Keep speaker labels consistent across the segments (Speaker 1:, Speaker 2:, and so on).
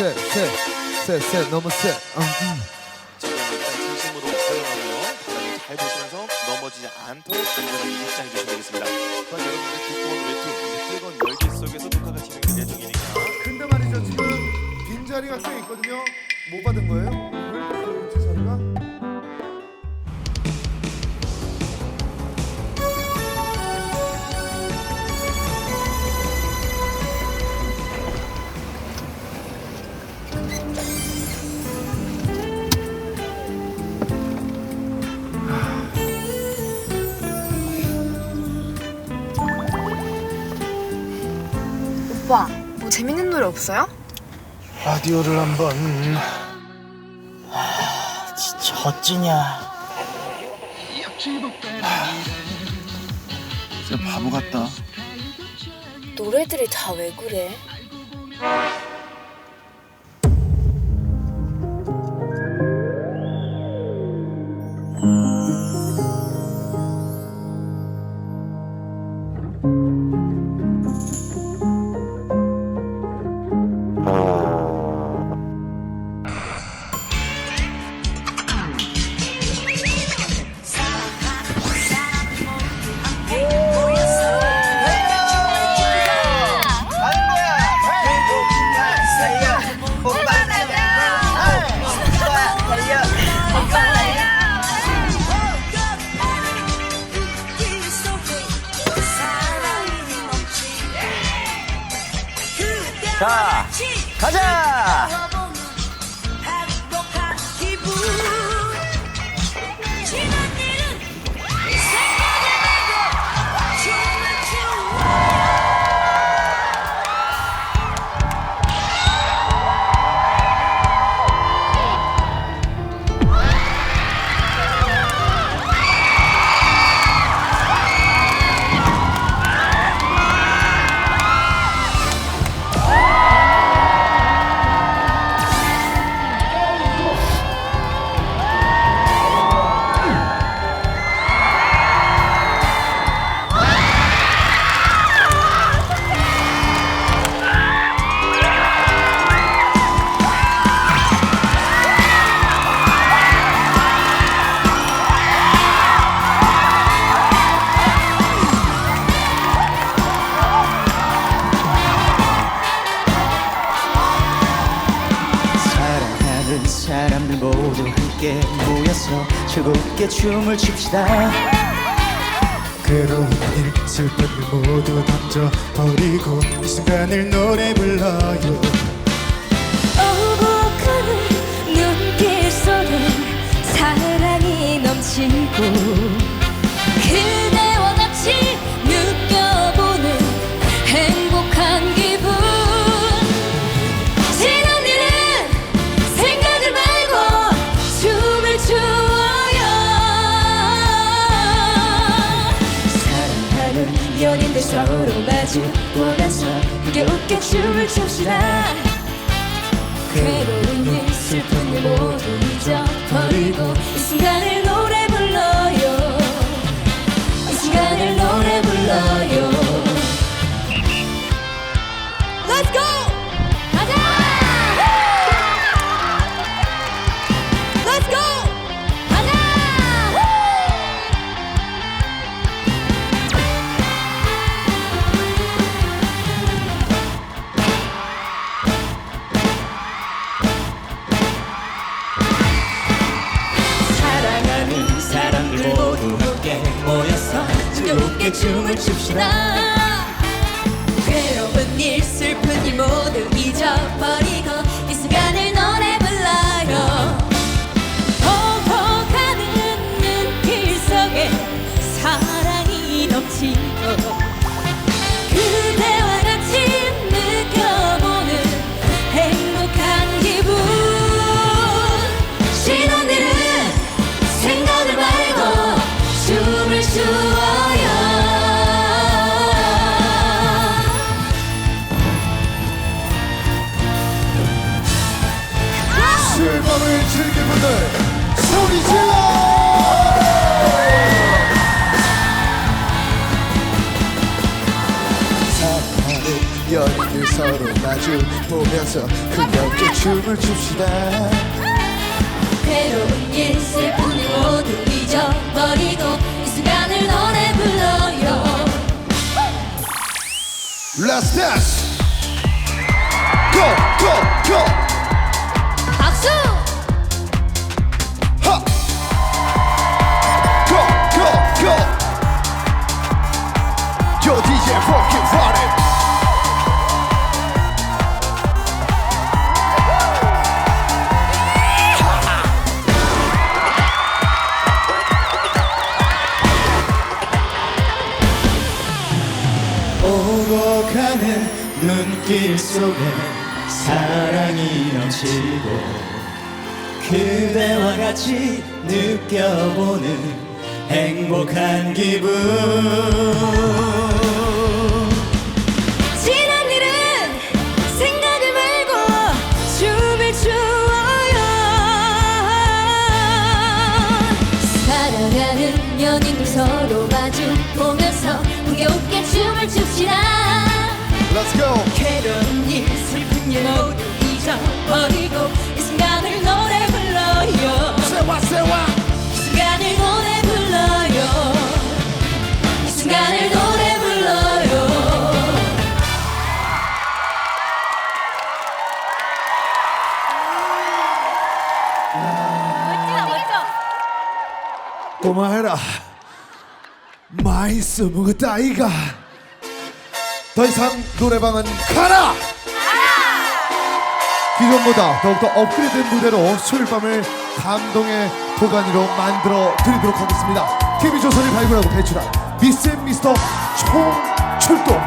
Speaker 1: 쎄쎄쎄쎄 너무 쎄. 어, 음.
Speaker 2: 지금 일단 중심으로 사용하고요. 바닥을 잘 보시면서 넘어지지 않도록 안전하게 입장해 주시면 되겠습니다. 또한 여러분들 두꺼운 외투, 뜨거운 열기 속에서 녹화가 진행될 예정이니까
Speaker 3: 근데 말이죠 지금 빈자리가 꽤 있거든요. 못 받은 거예요?
Speaker 4: 오빠, 뭐 재밌는 노래 없어요?
Speaker 3: 라디오를 한번
Speaker 5: 진짜 어찌냐
Speaker 2: 진짜 바보 같다.
Speaker 4: 노래들이 다 왜 그래?
Speaker 5: 자 가자 함께 모여서 즐겁게 춤을 춥시다.
Speaker 3: 괴로운 일 슬픈 일 모두 던져버리고 이 순간을 노래 불러요
Speaker 6: 연인들 서로 마주 보면서 웃게 춤을 춥시다. 괴로운 일 슬픈 일 모두 잊어버리고 이 순간을 노
Speaker 5: 사람들 모두 함께 모여서 즐겁게 춤을 춥시다.
Speaker 6: 괴로운 일 슬픈 일 모두 잊어버리고
Speaker 3: 술 밤을 즐길 분들 소리 질러!
Speaker 1: 연인들 서로 마주 보면서 흥겹게 춤을 춥시다.
Speaker 6: 괴로운 일 슬픔을 모두 잊어버리고 이 순간을 노래 불러요.
Speaker 1: Let's dance. Go go go Yo DJ Funky Friday
Speaker 5: 오고 가는 눈길 속에 사랑이 넘치고 그대와 같이 느껴보는 행복한 기분
Speaker 6: 사랑하는 연인들 서로 마주 보면서 흥겨웃게 춤을 춥시다.
Speaker 1: Let's go.
Speaker 6: 괴로운 일 슬픈 일 모두 잊어버리고 이 순간을 노래 불러요.
Speaker 1: 세와 세와
Speaker 6: 이 순간을 노래 불러요. 이 순간을 노래
Speaker 1: 고마해라. 많이 써먹었다 아이가 더 이상 노래방은 가라! 기존보다 더욱더 업그레이드된 무대로 수요일 밤을 감동의 도가니로 만들어 드리도록 하겠습니다. TV조선이 발굴하고 배출한 미스 앤 미스터 총 출동!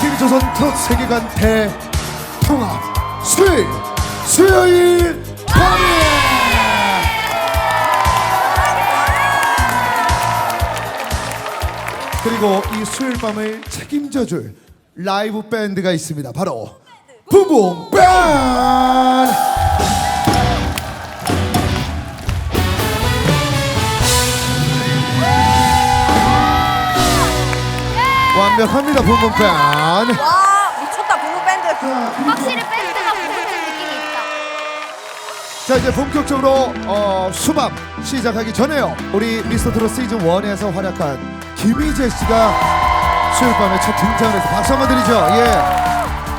Speaker 1: TV조선 트롯 세계관 대통합 수요일 수요일 밤에 그리고 이 수요일 밤을 책임져줄 라이브 밴드가 있습니다. 바로 붕붕 밴드. 완벽합니다, 붕붕 밴드.
Speaker 4: 와 미쳤다 붕붕 밴드. 확실히 밴드가 부르는 느낌이 있다.
Speaker 1: 자 이제 본격적으로 어, 수밤 시작하기 전에요. 우리 미스터 트롯 시즌 1에서 활약한 김희재 씨가 수요일 밤에 첫 등장을 해서 박수 한번 드리죠. 예.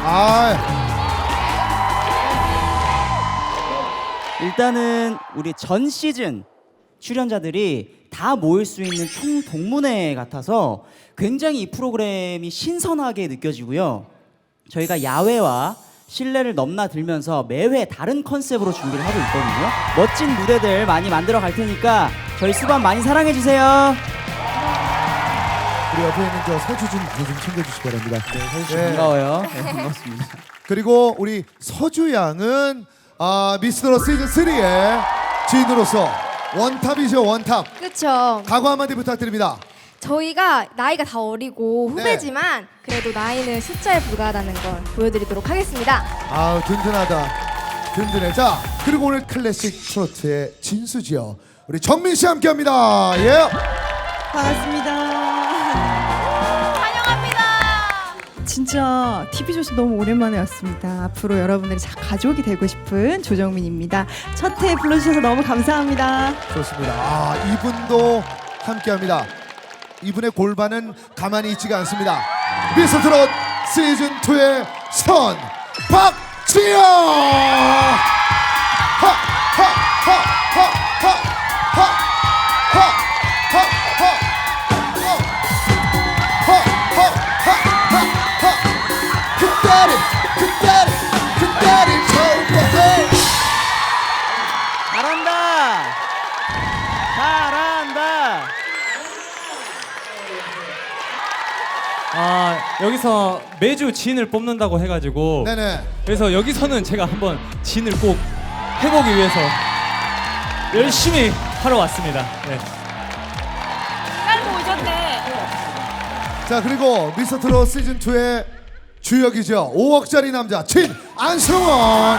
Speaker 1: 아.
Speaker 7: 일단은 우리 전 시즌 출연자들이 다 모일 수 있는 총 동문회 같아서 굉장히 이 프로그램이 신선하게 느껴지고요. 저희가 야외와 실내를 넘나들면서 매회 다른 컨셉으로 준비를 하고 있거든요. 멋진 무대들 많이 만들어 갈 테니까 저희 수반 많이 사랑해 주세요.
Speaker 1: 우리 옆에 있는 저 서주준 좀 챙겨주시기 바랍니다. 네,
Speaker 7: 반가워요. 네, 반갑습니다.
Speaker 1: 그리고 우리 서주 양은 아, 미스터 시즌 3의 지인으로서 원탑이죠 원탑.
Speaker 4: 그렇죠.
Speaker 1: 각오 한마디 부탁드립니다.
Speaker 4: 저희가 나이가 다 어리고
Speaker 1: 네.
Speaker 4: 후배지만 그래도 나이는 숫자에 불과하다는 걸 보여드리도록 하겠습니다.
Speaker 1: 아 든든하다. 든든해. 자 그리고 오늘 클래식 트로트의 진수지요. 우리 정민 씨 함께합니다. 예.
Speaker 8: 진짜 TV 조수 너무 오랜만에 왔습니다. 앞으로 여러분들이 자- 가족이 되고 싶은 조정민입니다. 첫 회 불러주셔서 너무 감사합니다.
Speaker 1: 좋습니다. 아, 이분도 함께 합니다. 이분의 골반은 가만히 있지가 않습니다. 미스트롯 시즌2의 선 박지영! 하, 하, 하, 하,
Speaker 9: 여기서 매주 진을 뽑는다고 해가지고
Speaker 1: 네네.
Speaker 9: 그래서 여기서는 제가 한번 진을 꼭 해보기 위해서 열심히 하러 왔습니다. 네.
Speaker 1: 자 그리고 미스터 트롯 시즌 2의 주역이죠 5억짜리 남자 친 안성원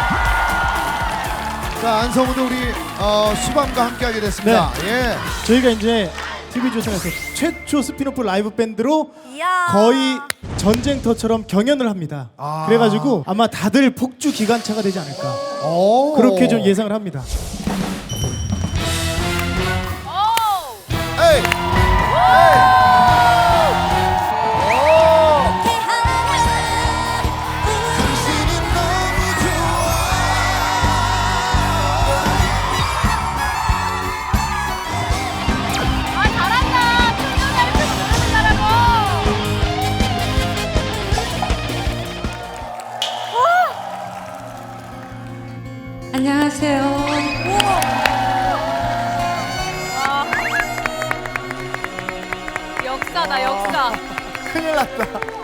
Speaker 1: 자 안성원도 우리 어, 수밤과 함께하게 됐습니다 예
Speaker 3: 저희가 이제 TV조선에서 최초 스피노프 라이브 밴드로
Speaker 4: 이야.
Speaker 3: 거의 전쟁터처럼 경연을 합니다.
Speaker 1: 아.
Speaker 3: 그래가지고 아마 다들 폭주 기관차가 되지 않을까
Speaker 1: 오.
Speaker 3: 그렇게 좀 예상을 합니다.
Speaker 4: 역사다 역사.
Speaker 1: 큰일 났다.